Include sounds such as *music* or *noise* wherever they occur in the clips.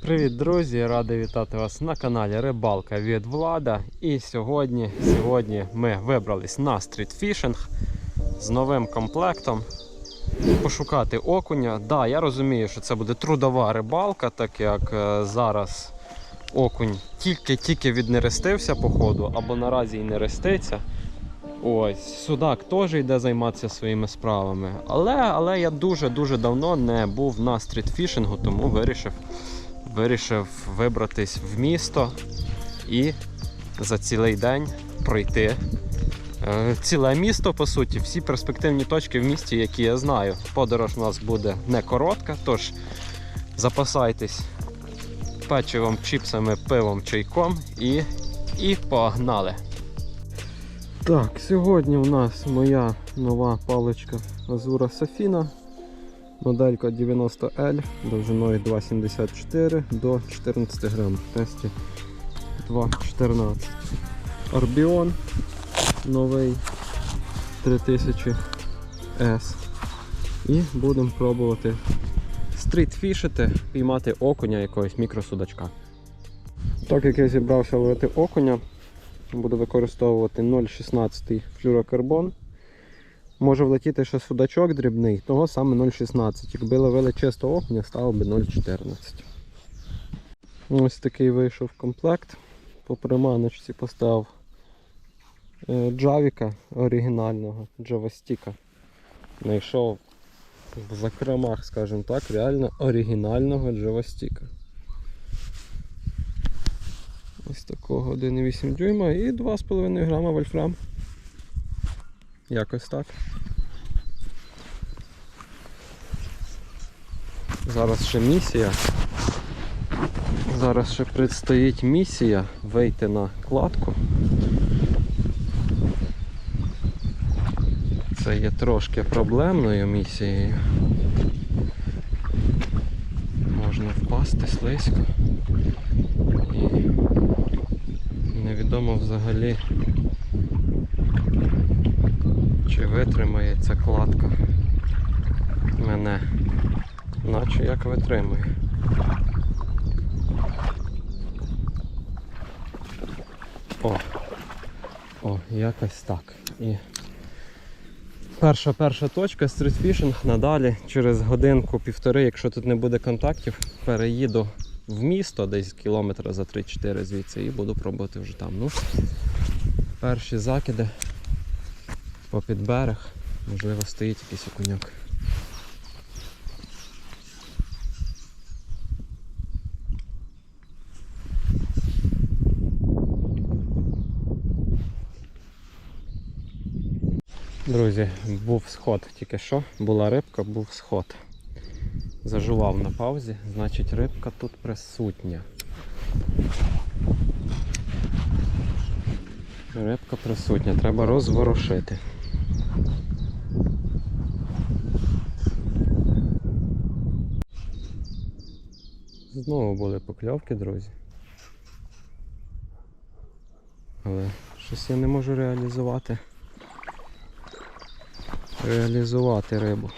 Привіт, друзі! Радий вітати вас на каналі Рибалка від Влада. І сьогодні, сьогодні ми вибрались на стрітфішинг з новим комплектом. Пошукати окуня. Да, я розумію, що це буде трудова рибалка, так як е, зараз окунь тільки-тільки віднерестився по ходу, або наразі і не реститься. Ось, судак теж йде займатися своїми справами. Але, але я дуже-дуже давно не був на стрітфішингу, тому вирішив вирішив вибратись в місто і за цілий день пройти е, ціле місто, по суті, всі перспективні точки в місті, які я знаю. Подорож у нас буде не коротка, тож запасайтесь печивом, чіпсами, пивом, чайком і, і погнали. Так, сьогодні у нас моя нова паличка Азура Сафіна. Моделька 90L довжиною 2,74 до 14 грам. В тесті 2,14. Орбіон новий 3000S. І будемо пробувати стрітфішити, піймати окуня якогось мікросудачка. Так як я зібрався ловити окуня, буду використовувати 0,16 флюрокарбон. Може влетіти ще судачок дрібний, того саме 0,16. Якби ловили чисто окуня, стало би 0,14. Ось такий вийшов комплект. По приманочці поставив е, джавіка оригінального, джавастіка. Знайшов в закромах, скажімо так, реально оригінального джавастіка. Ось такого 1,8 дюйма і 2,5 грама вольфрам. Якось так. Зараз ще місія. Зараз ще предстоїть місія вийти на кладку. Це є трошки проблемною місією. Можна впасти слизько. І невідомо взагалі чи витримає ця кладка мене. Наче як витримує. О, о, якось так. І перша перша точка стрітфішинг. Надалі через годинку-півтори, якщо тут не буде контактів, переїду в місто десь кілометра за 3-4 звідси і буду пробувати вже там. Ну, перші закиди попід берег, можливо стоїть якийсь окуняк. Друзі, був сход тільки що, була рибка, був сход. Зажував на паузі, значить рибка тут присутня. Рибка присутня, треба розворушити. Знову були покльовки, друзі. Але щось я не можу реалізувати. Реалізувати рибу.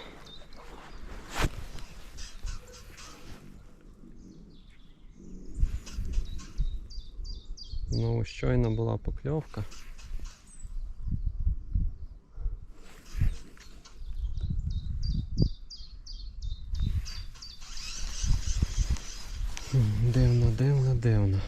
Ну, щойно була покльовка. дивно, дивно.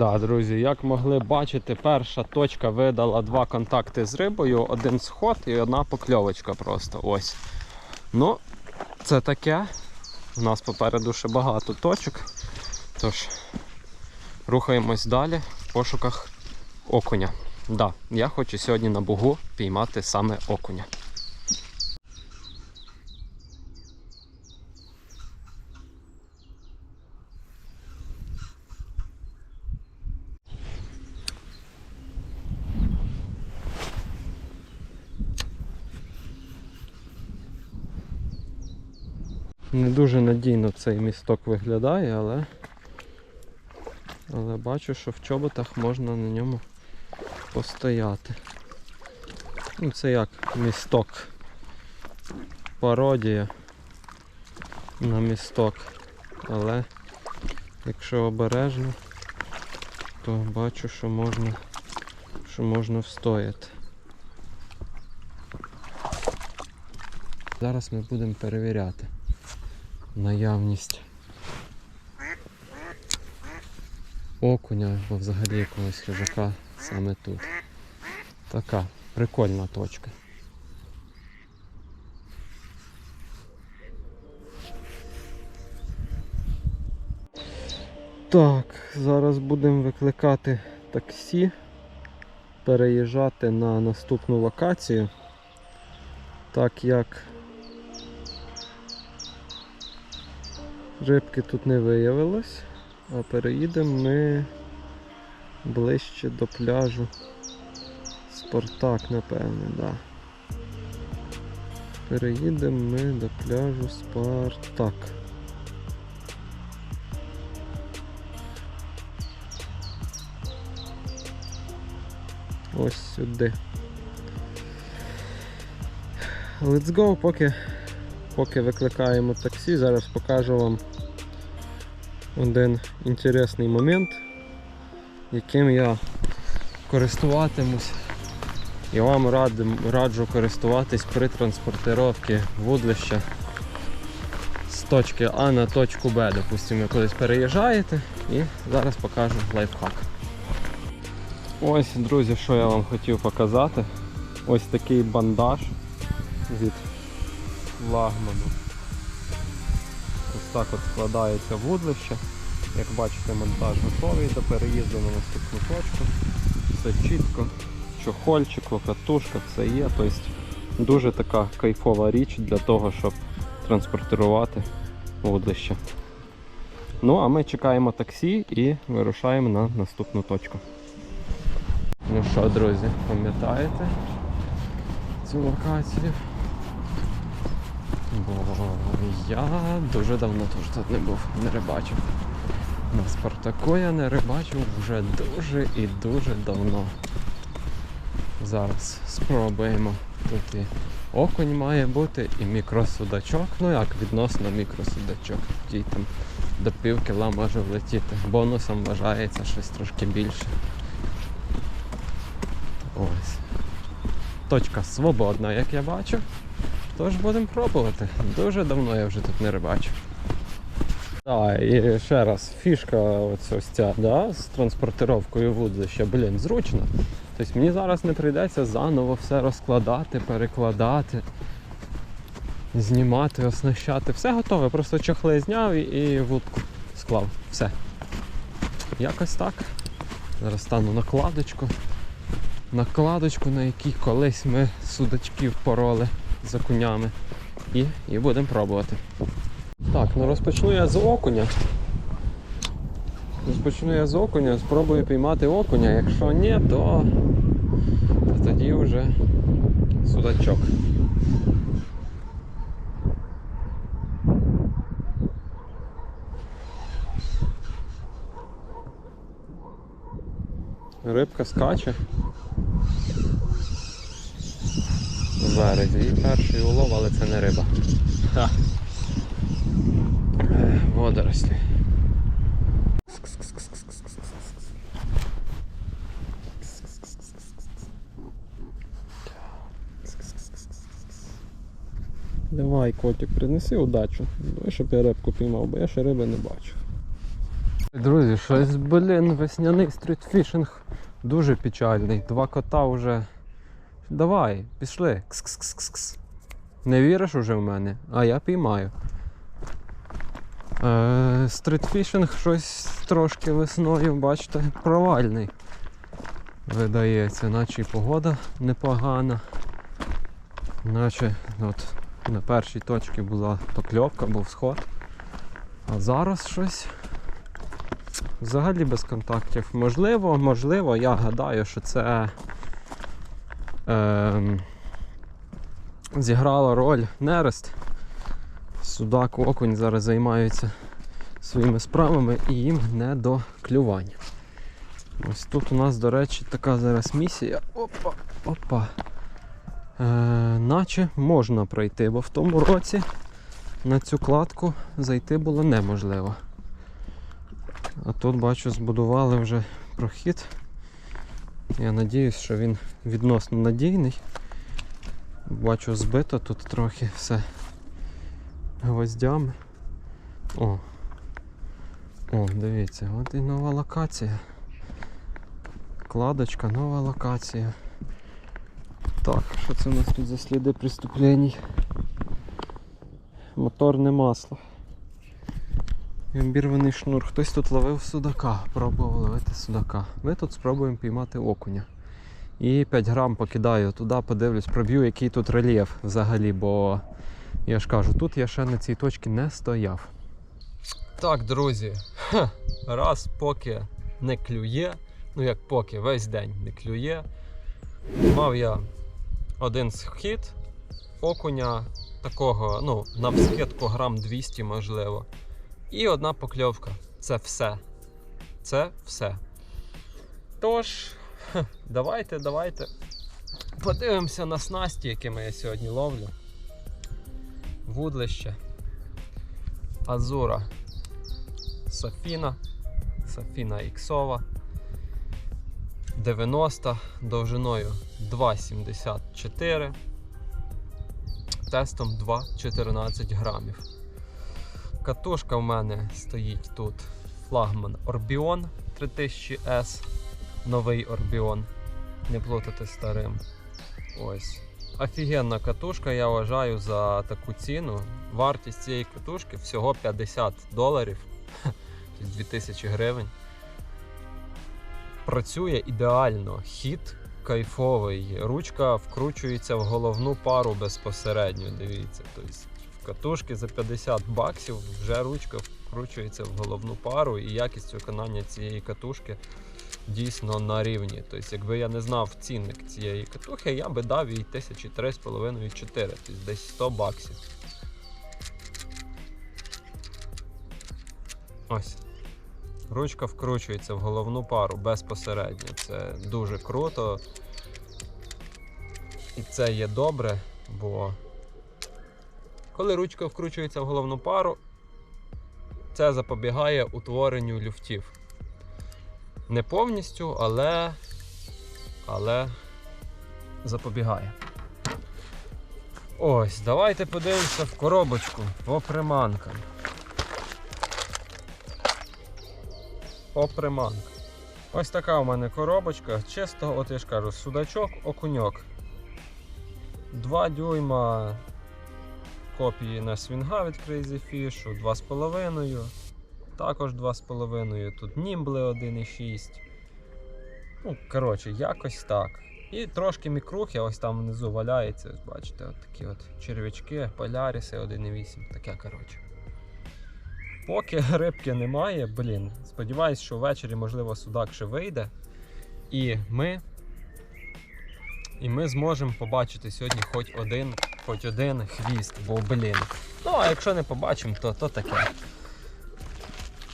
Да, друзі, як могли бачити, перша точка видала два контакти з рибою, один сход і одна покльовочка просто. Ось. Ну, це таке. У нас попереду ще багато точок. Тож, рухаємось далі в пошуках окуня. Да, я хочу сьогодні на бугу піймати саме окуня. Не дуже надійно цей місток виглядає, але, але бачу, що в чоботах можна на ньому постояти. Ну, це як місток. Пародія на місток. Але якщо обережно, то бачу, що можна, що можна встояти. Зараз ми будемо перевіряти наявність окуня або взагалі якогось хижака саме тут. Така прикольна точка. Так, зараз будемо викликати таксі, переїжджати на наступну локацію, так як рибки тут не виявилось, а переїдемо ми ближче до пляжу. Спартак, напевне, да. Переїдемо ми до пляжу Спартак. Ось сюди. Let's go, поки, поки викликаємо таксі, зараз покажу вам один інтересний момент, яким я користуватимусь і вам радим, раджу користуватись при транспортировці вудлища з точки А на точку Б. Допустимо, ви кудись переїжджаєте і зараз покажу лайфхак. Ось, друзі, що я вам хотів показати. Ось такий бандаж від флагману. Так от складається вудлище. Як бачите, монтаж готовий до переїзду на наступну точку. Все чітко, чохольчик, локатушка, все є. Тобто дуже така кайфова річ для того, щоб транспортувати вудлище. Ну, а ми чекаємо таксі і вирушаємо на наступну точку. Ну що, друзі, пам'ятаєте цю локацію? Я дуже давно теж тут не був, не рибачив. На Спартаку я не рибачив вже дуже і дуже давно. Зараз спробуємо. Тут і окунь має бути, і мікросудачок. Ну як відносно мікросудачок. Який там до пів кіла може влетіти. Бонусом вважається щось трошки більше. Ось. Точка свободна, як я бачу. Тож будемо пробувати. Дуже давно я вже тут не рибачив. Так, і ще раз, фішка ось, ось ця, да, з транспортировкою вудлища, блін, зручно. Тобто мені зараз не прийдеться заново все розкладати, перекладати, знімати, оснащати. Все готове, просто чохли зняв і, і вудку склав. Все. Якось так. Зараз стану накладочку. Накладочку, на якій колись ми судачків пороли за конями. І, і будемо пробувати. Так, ну розпочну я з окуня. Розпочну я з окуня, спробую піймати окуня. Якщо ні, то, то тоді вже судачок. Рибка скаче. Березі. І перший улов, але це не риба. Ха. Водорослі. Давай, котик, принеси удачу. Давай, щоб я рибку піймав, бо я ще риби не бачу. Друзі, щось, блін, весняний стрітфішинг дуже печальний. Два кота вже. Давай, пішли. Кс-кс-кс-кс. Не віриш уже в мене? А я піймаю. Е, стрітфішинг щось трошки весною, бачите, провальний. Видається, наче і погода непогана. Наче от на першій точці була покльовка, був сход. А зараз щось взагалі без контактів. Можливо, можливо, я гадаю, що це е, зіграла роль нерест. Судак, окунь зараз займаються своїми справами і їм не до клювання. Ось тут у нас, до речі, така зараз місія. Опа, опа. Е, наче можна пройти, бо в тому році на цю кладку зайти було неможливо. А тут бачу, збудували вже прохід. Я надіюсь, що він відносно надійний. Бачу, збито тут трохи все гвоздями. О. О, дивіться, от і нова локація. Кладочка, нова локація. Так, що це у нас тут за сліди преступлень? Моторне масло. І шнур. Хтось тут ловив судака, пробував ловити судака. Ми тут спробуємо піймати окуня. І 5 грам покидаю туди, подивлюсь, проб'ю, який тут рельєф взагалі, бо я ж кажу, тут я ще на цій точці не стояв. Так, друзі, ха, раз поки не клює, ну як поки весь день не клює, мав я один схід окуня такого, ну, навскидку грам 200 можливо. І одна покльовка. Це все. Це все. Тож, давайте, давайте подивимося на снасті, якими я сьогодні ловлю. Вудлище. Азура. Софіна. Софіна іксова. 90 довжиною 2,74. Тестом 2,14 грамів. Катушка в мене стоїть тут флагман Orbion 3000S. Новий Orbion. Не плутати старим. Ось. Офігенна катушка, я вважаю, за таку ціну. Вартість цієї катушки всього 50 доларів. *laughs* Тобто 2000 гривень. Працює ідеально. Хід кайфовий. Ручка вкручується в головну пару безпосередньо. Дивіться. Тобто катушки за 50 баксів вже ручка вкручується в головну пару, і якість виконання цієї катушки дійсно на рівні. Тобто, якби я не знав цінник цієї катухи, я би дав їй тисячі три з половиною 4 тобто десь 100 баксів. Ось. Ручка вкручується в головну пару безпосередньо. Це дуже круто. І це є добре, бо коли ручка вкручується в головну пару, це запобігає утворенню люфтів. Не повністю, але, але запобігає. Ось, давайте подивимося в коробочку по приманкам. По приманкам. Ось така у мене коробочка. Чисто, от я ж кажу, судачок, окуньок. 2 дюйма копії на свінга від Crazy Fish, 2,5. Також 2,5. Тут німбли 1,6. Ну, коротше, якось так. І трошки мікрухи, ось там внизу валяється. Ось бачите, от такі от черв'ячки, поляріси 1,8. Таке, коротше. Поки рибки немає, блін. Сподіваюсь, що ввечері, можливо, судак ще вийде. І ми. І ми зможемо побачити сьогодні хоч один, хоч один хвіст, бо блін. Ну, а якщо не побачимо, то, то таке.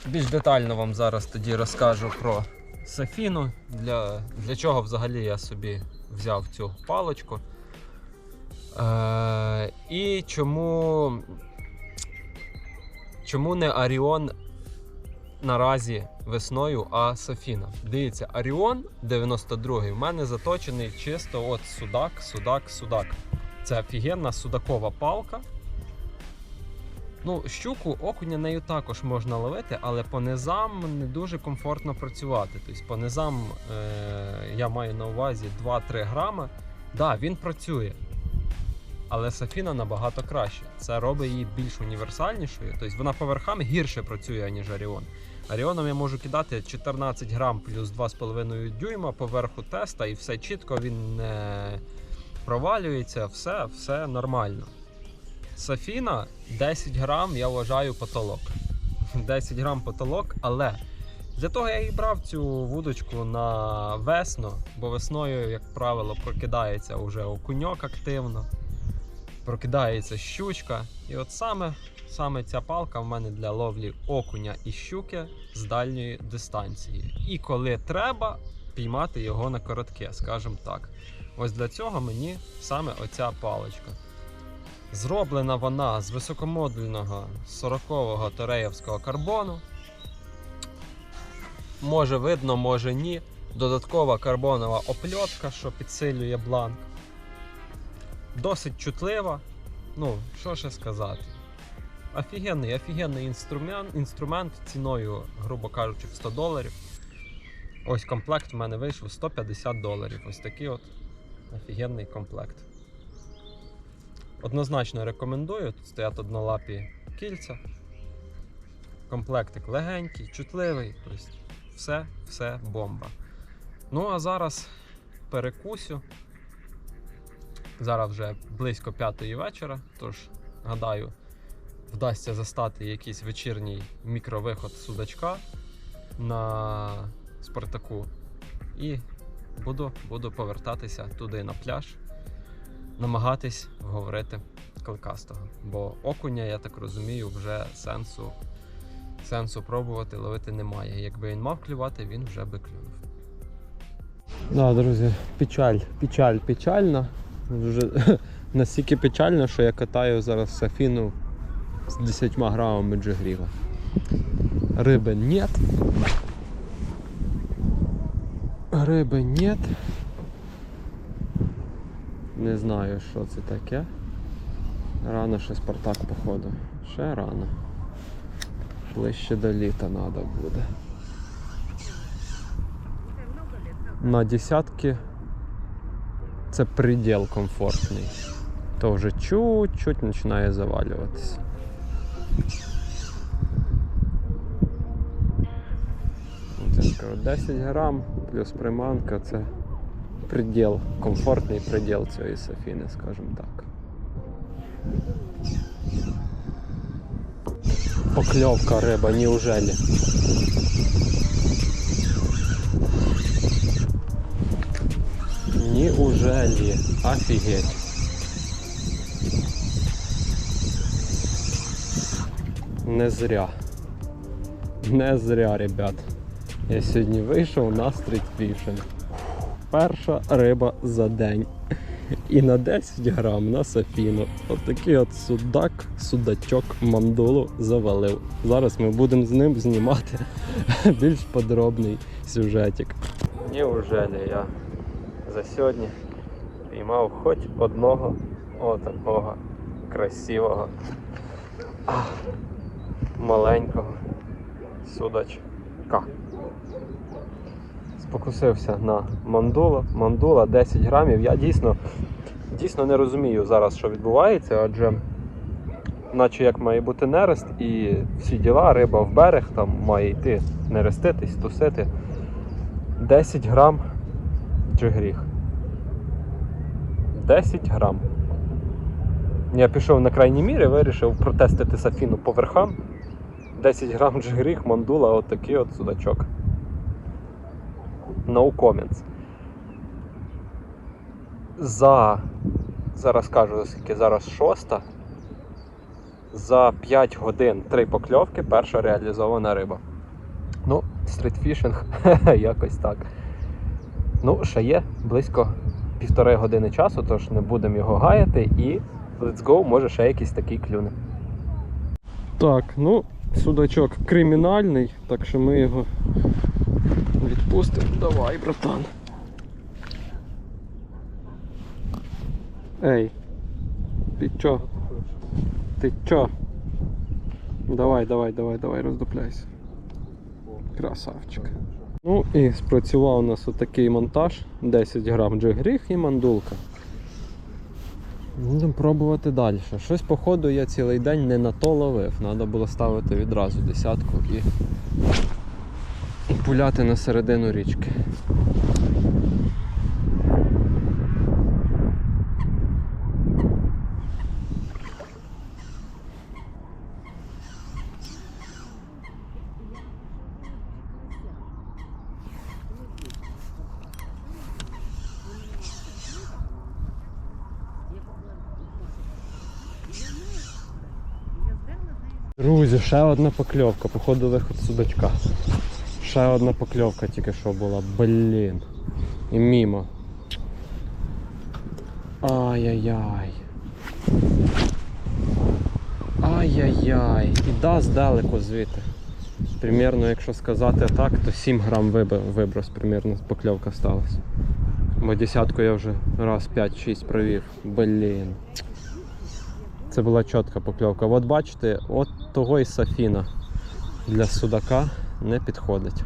Більш детально вам зараз тоді розкажу про Софіну, для, для чого взагалі я собі взяв цю паличку. Е, і чому, чому не Аріон наразі весною, а Софіна. Дивіться, Аріон 92-й в мене заточений чисто от судак, судак, судак. Це офігенна судакова палка. Ну, щуку, окуня нею також можна ловити, але по низам не дуже комфортно працювати. Тобто по низам е- я маю на увазі 2-3 грами. Так, да, він працює. Але Сафіна набагато краще. Це робить її більш універсальнішою. Тобто вона поверхами гірше працює, ніж Аріон. Аріоном я можу кидати 14 грам плюс 2,5 дюйма поверху теста, і все чітко він не провалюється, все, все нормально. Сафіна 10 грам, я вважаю, потолок. *laughs* 10 грам потолок, але для того я і брав цю вудочку на весну, бо весною, як правило, прокидається вже окуньок активно, прокидається щучка. І от саме саме ця палка в мене для ловлі окуня і щуки з дальньої дистанції. І коли треба, піймати його на коротке, скажімо так. Ось для цього мені саме оця паличка. Зроблена вона з високомодульного 40-го тореївського карбону. Може видно, може ні. Додаткова карбонова опльотка, що підсилює бланк. Досить чутлива. Ну, що ще сказати. Офігенний, офігенний інструмент, інструмент ціною, грубо кажучи, в 100 доларів. Ось комплект в мене вийшов 150 доларів. Ось такий от офігенний комплект. Однозначно рекомендую. Тут стоять однолапі кільця. Комплектик легенький, чутливий. Тобто все, все бомба. Ну а зараз перекусю. Зараз вже близько п'ятої вечора, тож гадаю, вдасться застати якийсь вечірній мікровиход судачка на Спартаку. І буду, буду повертатися туди на пляж, намагатись вговорити кликастого. Бо окуня, я так розумію, вже сенсу, сенсу пробувати ловити немає. Якби він мав клювати, він вже би клюнув. Да, друзі, печаль, печаль, печальна. Вже *laughs* настільки печально, що я катаю зараз сафіну з 10 грамами джигріга. Риби нет. Риби нет. Не знаю, що це таке. Рано ще Спартак, походу. Ще рано. Ближче до літа треба буде. На десятки це приділ комфортний. То вже чуть-чуть починає завалюватися. От я скажу, 10 грам плюс приманка це приділ, комфортний приділ цієї сафіни, скажімо так. Покльовка риба, неужели? Неужели? Офигеть. Не зря. Не зря, ребят. Я сьогодні вийшов на стрітфішинг. Перша риба за день. І на 10 грам на сафіну. Отакий от судак, судачок мандулу завалив. Зараз ми будемо з ним знімати *laughs* більш подробний сюжетик. Неужели я за сьогодні піймав хоч одного отакого красивого маленького судачка. Спокусився на мандулу. Мандула 10 грамів. Я дійсно, дійсно не розумію зараз, що відбувається, адже наче як має бути нерест і всі діла, риба в берег, там має йти нереститись, тусити. 10 грам джигріх. 10 грам. Я пішов на крайній мірі, вирішив протестити сафіну по верхам. 10 грам джигріх, мандула, отакий от судачок. No comments. За. Зараз кажу, скільки зараз шоста. За 5 годин 3 покльовки перша реалізована риба. Ну, стрітфішинг, *laughs* якось так. Ну, ще є близько півтори години часу, тож не будемо його гаяти і let's go, може ще якийсь такий клюне. Так, ну, судачок кримінальний, так що ми його відпустимо. Давай, братан. Ей, ти чо? Ти чо? Давай, давай, давай, давай, роздупляйся. Красавчик. Ну і спрацював у нас отакий монтаж. 10 грам джигріх і мандулка. Будемо пробувати далі. Щось, походу, я цілий день не на то ловив. Треба було ставити відразу десятку і, пуляти на середину річки. Друзі, ще одна покльовка, походу виход судачка. Ще одна покльовка тільки що була. Блін. І мімо. Ай-яй-яй. Ай-яй-яй. І дасть далеко звідти. Примірно, якщо сказати так, то 7 грам виброс, примірно, покльовка сталася. Бо десятку я вже раз 5-6 провів. Блін. Це була чітка покльовка. От бачите, от того і Сафіна для судака не підходить.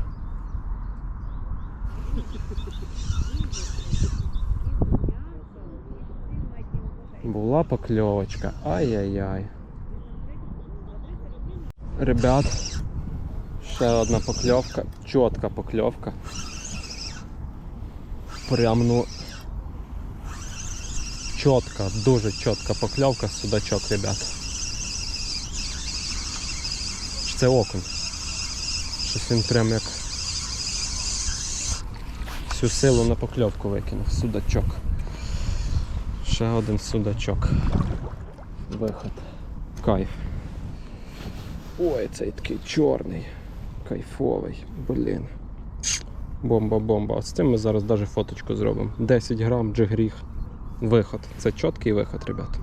Була покльовочка. Ай-яй-яй. Ребят, ще одна покльовка, чітка покльовка. Прям ну чітка, дуже чітка покльовка судачок, ребят. Це окунь? Щось він прям як всю силу на покльовку викинув. Судачок. Ще один судачок. Виход. Кайф. Ой, цей такий чорний. Кайфовий. Блін. Бомба-бомба. От з цим ми зараз навіть фоточку зробимо. 10 грам джигріг. Виход. Це чіткий виход, ребят.